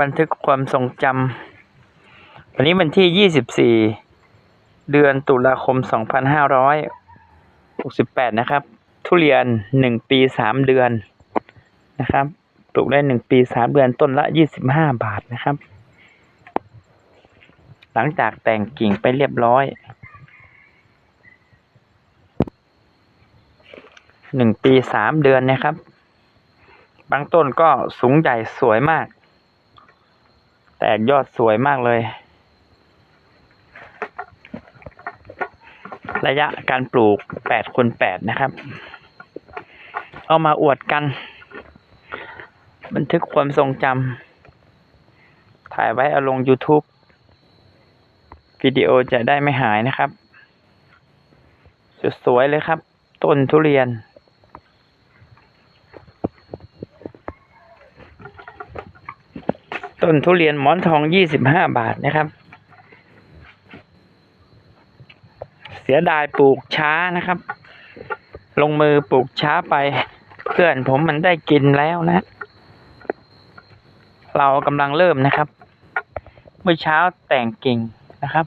บันทึกความทรงจำวันนี้วันที่ยี่สิบสี่เดือนตุลาคมสองพันห้าร้อยหกสิบแปดนะครับ ทุเรียนหนึ่งปีสามเดือนนะครับปลูกได้หนึ่งปีสามเดือนต้นละยี่สิบห้าบาทนะครับ หลังจากแต่งกิ่งไปเรียบร้อยหนึ่งปีสามเดือนนะครับบางต้นก็สูงใหญ่สวยมาก แตกยอดสวยมากเลย ระยะการปลูกแปดคูณแปดนะครับ เอามาอวดกัน บันทึกความทรงจำถ่ายไว้เอาลง YouTube วิดีโอจะได้ไม่หายนะครับ สวยๆเลยครับ ต้นทุเรียน ต้นทุเรียนหมอนทองยี่สิบห้าบาทนะครับ เสียดายปลูกช้านะครับ ลงมือปลูกช้าไปเพื่อนผมมันได้กินแล้วนะ เรากำลังเริ่มนะครับ เมื่อเช้าแต่งกิ่งนะครับ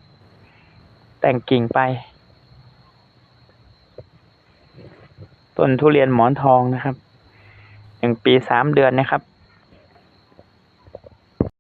แต่งกิ่งไป ต้นทุเรียนหมอนทองนะครับหนึ่งปีสามเดือนนะครับ